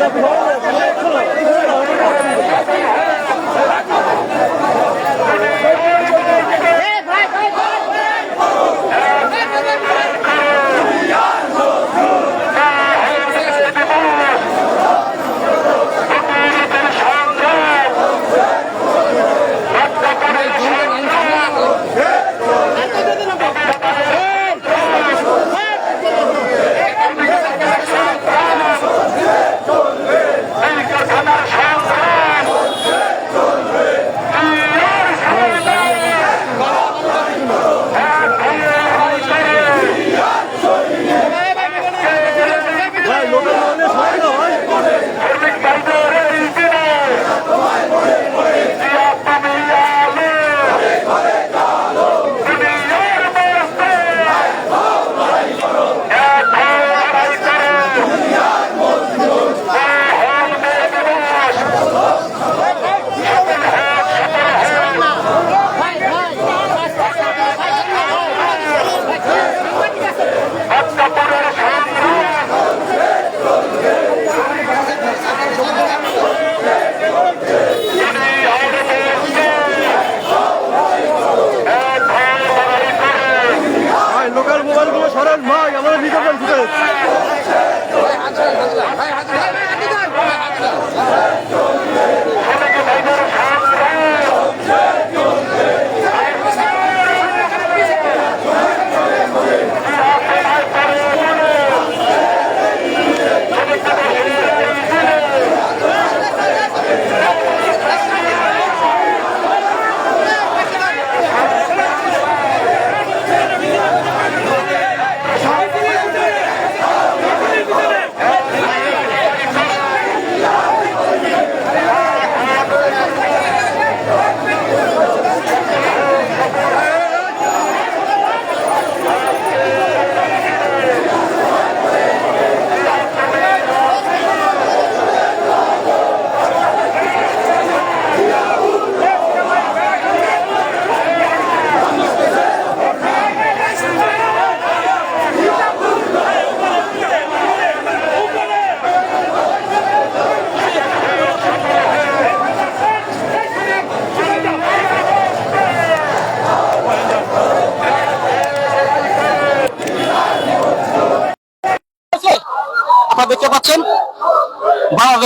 ভাই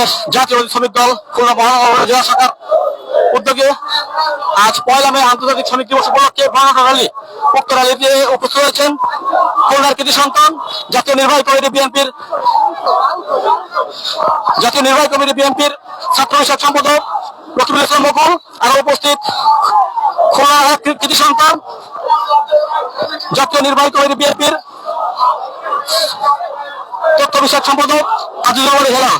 বাংলাদেশ জাতীয় শ্রমিক দল, খুলনা মহানগর জেলা শাখার উদ্যোগে আজ পয়লা মে আন্তর্জাতিক শ্রমিক দিবস উপলক্ষে বাংলা উক্ত উপস্থিত হয়েছেন খুলনার কৃতি সন্তান, জাতীয় নির্বাহী কমিটি বিএনপির, জাতীয় নির্বাহী কমিটি বিএনপির ছাত্র বিষয়ক সম্পাদক রকিবুল ইসলাম মকুল আরও উপস্থিত খুলনার কৃতি সন্তান, জাতীয় নির্বাহী কমিটি বিএনপির তথ্য বিষয়ক সম্পাদক আজিজুল হেলা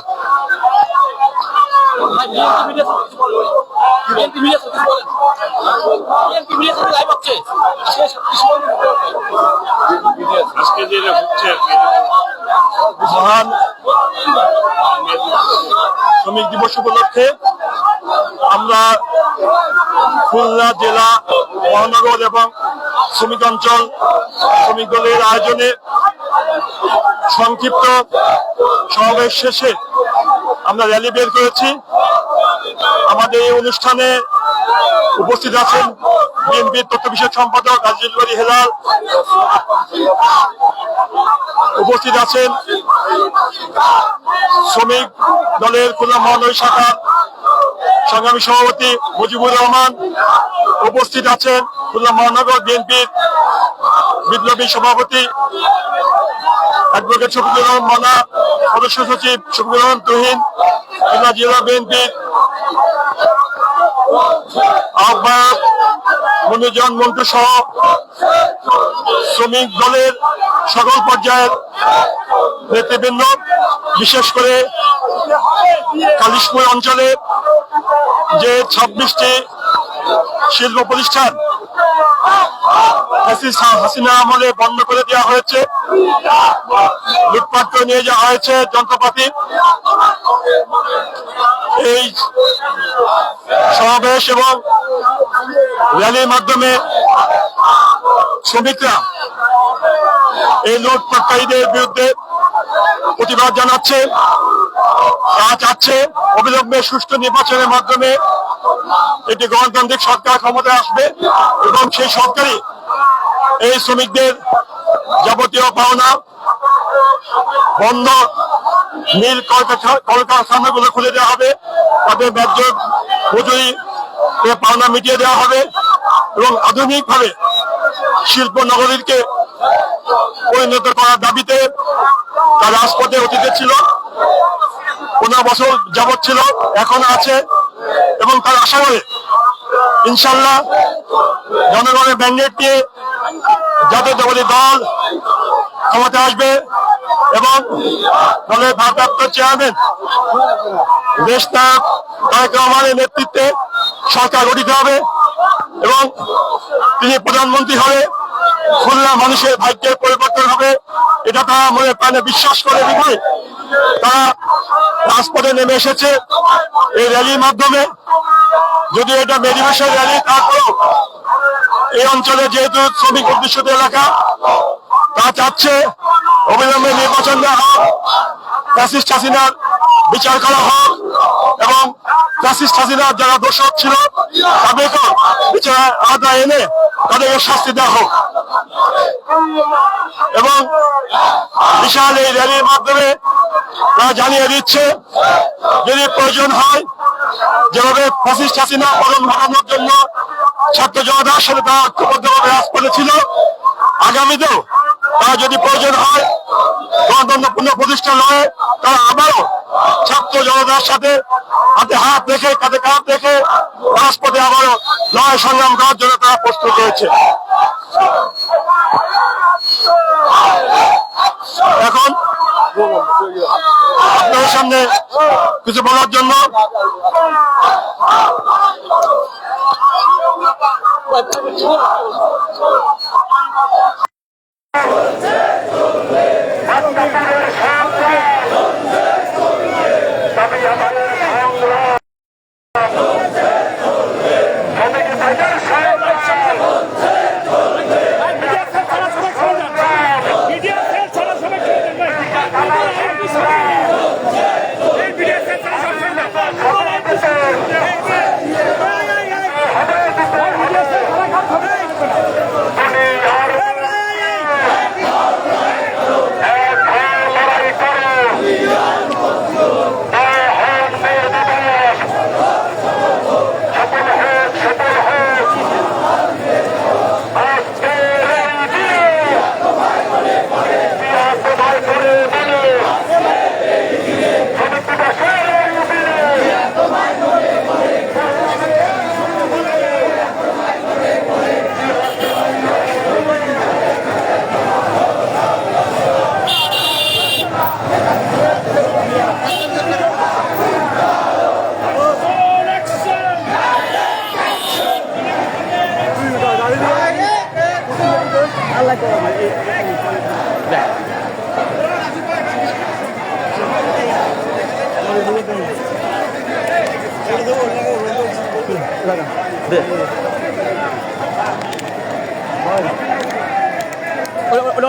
আজকে হচ্ছে মহান শ্রমিক দিবস উপলক্ষে আমরা খুলনা জেলা, মহানগর এবং শ্রমিক অঞ্চল, শ্রমিক দলের আয়োজনে সংক্ষিপ্ত সমাবেশ শেষে আমরা র্যালি বের করেছি। আমাদের এই অনুষ্ঠানে উপস্থিত আছেন বিএনপির তথ্য বিষয়ক সম্পাদক আজিজুল বাড়ি হেলাল। উপস্থিত আছেন শ্রমিক দলের খুলনা মহানগর শাখা সংগ্রামী সভাপতি মুজিবুর রহমান। উপস্থিত আছেন খুলনা মহানগর বিএনপির বিপ্লবী সভাপতি অ্যাডভোকেট শফিকুর রহমান মানা সদস্য সচিব শফিকুর রহমান তুহিন, খুলনা জেলা বিএনপির আহ্বায়ক মনোজন মন্টু সহ শ্রমিক দলের সকল পর্যায়ের নেতৃবৃন্দ, বিশেষ করে কালিশপুর অঞ্চলে যে ছাব্বিশটি শিল্প প্রতিষ্ঠান হাসিনা আমলে বন্ধ করে দেওয়া হয়েছে। লুটপাট নিয়ে যাওয়া হয়েছে যন্ত্রপাতি। এই সমাবেশ এবং র্যালির মাধ্যমে শ্রমিকরা এই লুটপাটকারীদের বিরুদ্ধে প্রতিবাদ জানাচ্ছে, তারা চাচ্ছে অবিলম্বে সুষ্ঠু নির্বাচনের মাধ্যমে একটি গণতান্ত্রিক সরকার ক্ষমতায় আসবে এবং সেই সরকারই এই শ্রমিকদের যাবতীয় পাওনা বন্ধ কলকারখা- কলকারখানাগুলো খুলে দেওয়া হবে। তাদের ন্যায্য মজুরি পাওনা মিটিয়ে দেওয়া হবে এবং আধুনিকভাবে শিল্প নগরীকে পরিণত করার দাবিতে তার রাজপথে অতীতে ছিল। পনেরো বছর যাবৎ ছিল, এখন আছে এবং তার আশা করে ইনশাল্লাহ জনগণের নিয়ে জাতীয়তাবাদী দল ক্ষমতা আসবে এবং দলের ভারপ্রাপ্ত চেয়ারম্যান দেশ তারেক রহমানের নেতৃত্বে সরকার গঠিত হবে এবং তিনি প্রধানমন্ত্রী হলে খুলনা মানুষের ভাগ্যের পরিবর্তন হবে। এটা তারা মনে প্রাণে বিশ্বাস করে বিধায় তারা রাজপথে নেমে এসেছে এই র্যালির মাধ্যমে। যদি এটা মেডিমেশন র্যালি, তারপরেও এই অঞ্চলে যেহেতু শ্রমিক অধ্যুষিত এলাকা, তা চাচ্ছে অবিলম্বে নির্বাচন দেওয়া হোক, ফ্যাসিস্ট হাসিনার বিচার করা হোক, এবং ফ্যাসিস্ট হাসিনার যারা দোষক ছিল, তাদেরকেও বিচার আদায় এনে তাদেরকে শাস্তি দেওয়া হোক। এবং বিশাল এই র্যালির মাধ্যমে তারা জানিয়ে দিচ্ছে, যদি প্রয়োজন হয় যেভাবে ফ্যাসিস্ট হাসিনা পতন ঘটানোর জন্য ছাত্র জনতার সাথে তারা ঐক্যবদ্ধভাবে রাজপথে ছিল আগামীতেও তারা যদি প্রয়োজন হয় গণতন্ত্রপূর্ণ প্রতিষ্ঠান হয় তারা আবারও ছাত্র জনতার সাথে হাতে হাত রেখে, কাঁধে কাঁধ রেখে রাজপথে আবারও লড়াই সংগ্রাম করার জন্য তারা প্রস্তুত রয়েছে। এখন আপনাদের সামনে কিছু বলার জন্য।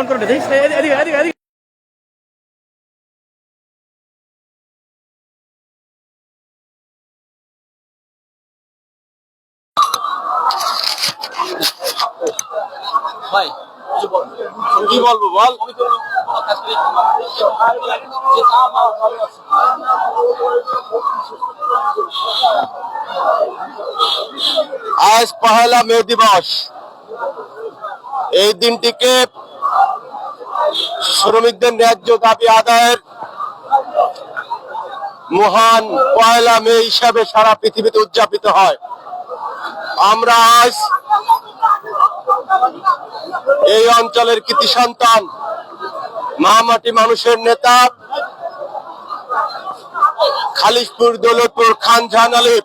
অন করে দেখিস? এদিকে এদিকে এদিকে। ভাই কি বলব বল? আজ পহেলা মে দিবস। এই দিনটিকে শ্রমিকদের ন্যায্য দাবি আদায়ের মহান পয়লা মে হিসাবে সারা পৃথিবীতে উদযাপিত হয়। আমরা আজ এই অঞ্চলের কৃতি সন্তান মামাটি মানুষের নেতা, খালিশপুর দৌলতপুর খান জাহান আলিফ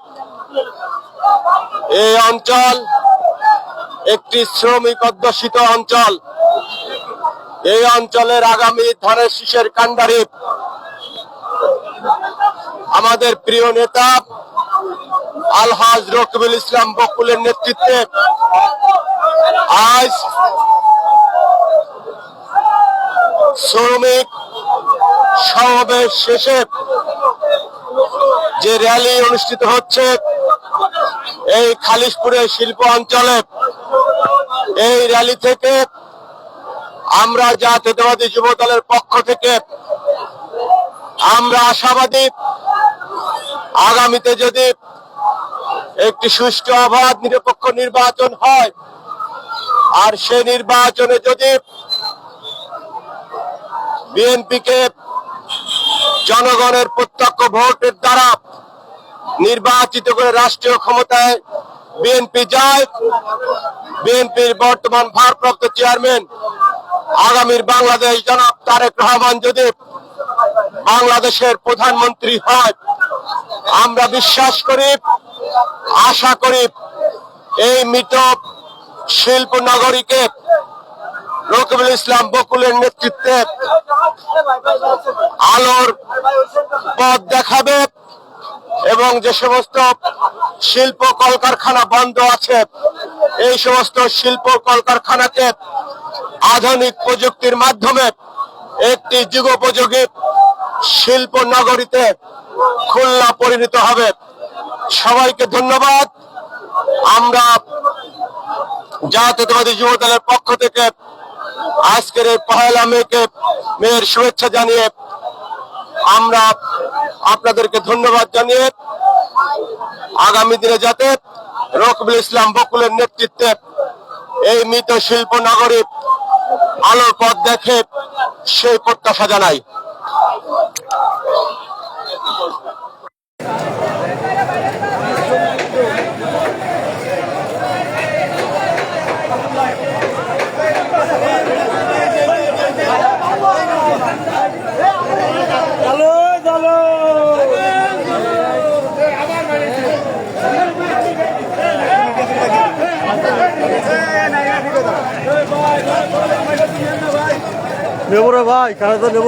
এই অঞ্চল একটি শ্রমিক অধ্যুষিত অঞ্চল। এই অঞ্চলের আগামী ধানের শীষের কান্ডারি আমাদের প্রিয় নেতা, আলহাজ রকিবুল ইসলাম বকুলের নেতৃত্বে আজ শ্রমিক সমাবেশ শেষে যে র্যালি অনুষ্ঠিত হচ্ছে এই খালিশপুরের শিল্প অঞ্চলে, এই র্যালি থেকে আমরা জাতীয়তাবাদী যুব দলের পক্ষ থেকে আমরা আশাবাদী। আগামীতে যদি একটি সুষ্ঠু অবাধ নিরপেক্ষ নির্বাচন হয়, আর সে নির্বাচনে যদি বিএনপিকে জনগণের প্রত্যক্ষ ভোটের দ্বারা নির্বাচিত করে রাষ্ট্রীয় ক্ষমতায় বিএনপি যায়। বিএনপির বর্তমান ভারপ্রাপ্ত চেয়ারম্যান আগামীর বাংলাদেশ জনাব তারেক রহমান যদি বাংলাদেশের প্রধানমন্ত্রী হয়, আমরা বিশ্বাস করি, আশা করি এই মৃত শিল্প নগরীকে রকিবুল ইসলাম বকুলের নেতৃত্বে আলোর পথ দেখাবে এবং যে সমস্ত শিল্প কলকারখানা বন্ধ আছে, এই সমস্ত শিল্প কলকারখানাকে আধুনিক প্রযুক্তির মাধ্যমে একটি যুগোপযোগী শিল্প নগরীতে খুলনা পরিণত হবে। সবাইকে ধন্যবাদ। আমরা জাতীয়তাবাদী যুব দলের পক্ষ থেকে আজকের এই পহেলা মেয়েকে, মেয়ের শুভেচ্ছা জানিয়ে আমরা আপনাদেরকে ধন্যবাদ জানিয়ে আগামী দিনে যাতে রকবুল ইসলাম বকুলের নেতৃত্বে এই মৃত শিল্প নগরী আলোর পথ দেখে সেই প্রত্যাশা জানাই। নেব রে ভাই কারা তো নেব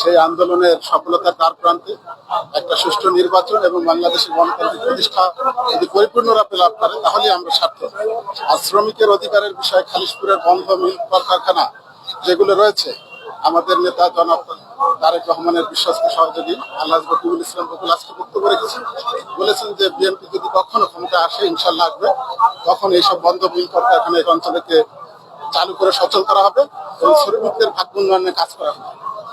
সেই আন্দোলনের সফলতার দ্বার প্রান্তে একটা সুষ্ঠু নির্বাচন এবং বাংলাদেশের গণতান্ত্রিক প্রতিষ্ঠা যদি পরিপূর্ণরূপে লাভ করে, তাহলে আমরা সার্থক। আর শ্রমিকের অধিকারের বিষয়ে খালিশপুরের বন্ধ মিল কারখানা যেগুলো রয়েছে, আমাদের নেতা জনাব তারেক রহমানের বিশ্বস্ত সহযোগী আল্লাহ রকিবুল ইসলাম বকুল আজকে বক্তব্য রেখেছেন। বলেছেন যে বিএনপি যদি কখনো ক্ষমতা আসে ইনশাল্লাহ আসবে। তখন এইসব বন্ধ মিল কলকারখানা এই অঞ্চলকে চালু করে সচল করা হবে এবং শ্রমিকদের ভাগ্য উন্নয়নের কাজ করা হবে।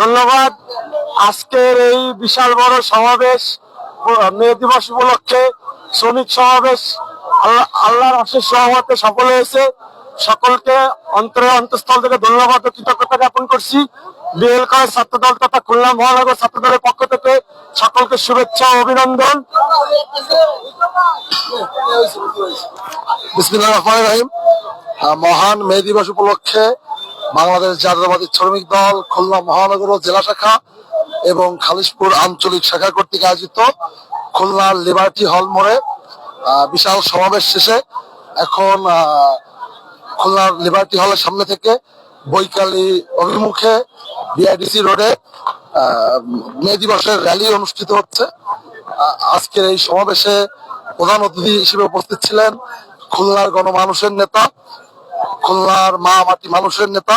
ধন্যবাদ। আজকের এই বিশাল বড় সমাবেশ, মে দিবস উপলক্ষে শ্রমিক সমাবেশ, আল্লাহ আল্লাহর অশেষ সহমতে সফল হয়েছে। সকলকে অন্তরে অন্তঃস্থল থেকে ধন্যবাদ ও কৃতজ্ঞতা জ্ঞাপন করছি। বিএল কলেজ ছাত্র তথা খুলনা মহানগর ছাত্র পক্ষ থেকে সকলকে শুভেচ্ছা অভিনন্দন। মহান মে দিবস উপলক্ষে বাংলাদেশ জাতীয়তাবাদী শ্রমিক দল, খুলনা মহানগর জেলা শাখা এবং খালিশপুর আঞ্চলিক শাখা কর্তৃক আয়োজিত খুলনার লিবার্টি হল মোড়ে বিশাল সমাবেশ শেষে এখন খুলনার লিবার্টি হলের সামনে থেকে বৈকালী অভিমুখে বিআইডিসি রোডে মে দিবসের র্যালি অনুষ্ঠিত হচ্ছে। আজকের এই সমাবেশে প্রধান অতিথি হিসেবে উপস্থিত ছিলেন খুলনার গণমানুষের নেতা, খুলনার মা মাটি মানুষের নেতা,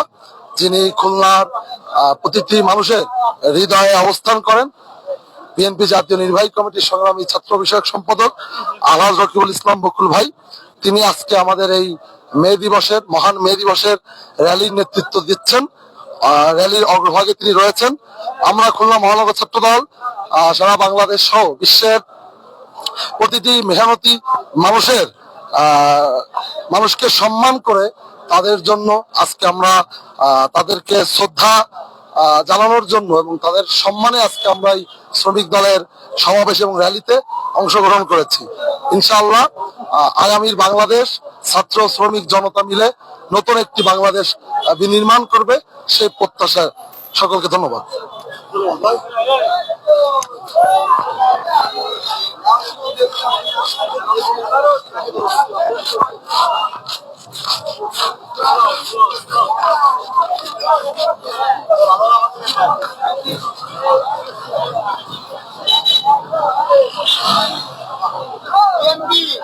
যিনি খুলনার প্রতিটি মানুষের হৃদয়ে অবস্থান করেন। বিএনপি জাতীয় নির্বাহী কমিটির সংগ্রামী ছাত্র বিষয়ক সম্পাদক আলহাজ রকিবুল ইসলাম বকুল ভাই, তিনি আজকে আমাদের এই মে দিবসের, মহান মে দিবসের র্যালির নেতৃত্ব দিচ্ছেন। র্যালির অগ্রভাগে তিনি রয়েছেন। আমরা খুলনা মহানগর ছাত্র দল সারা বাংলাদেশ সহ বিশ্বের প্রতিটি মেহনতি মানুষের মানুষকে সম্মান করে তাদের জন্য আজকে আমরা তাদেরকে শ্রদ্ধা জানানোর জন্য এবং তাদের সম্মানে আজকে আমরা এই শ্রমিক দলের সমাবেশ এবং র্যালিতে অংশগ্রহণ করেছি। ইনশাআল্লাহ আগামীর বাংলাদেশ ছাত্র শ্রমিক জনতা মিলে নতুন একটি বাংলাদেশ বিনির্মাণ করবে, সেই প্রত্যাশা সকলকে ধন্যবাদ। 天地，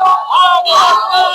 oh Allah. Allah.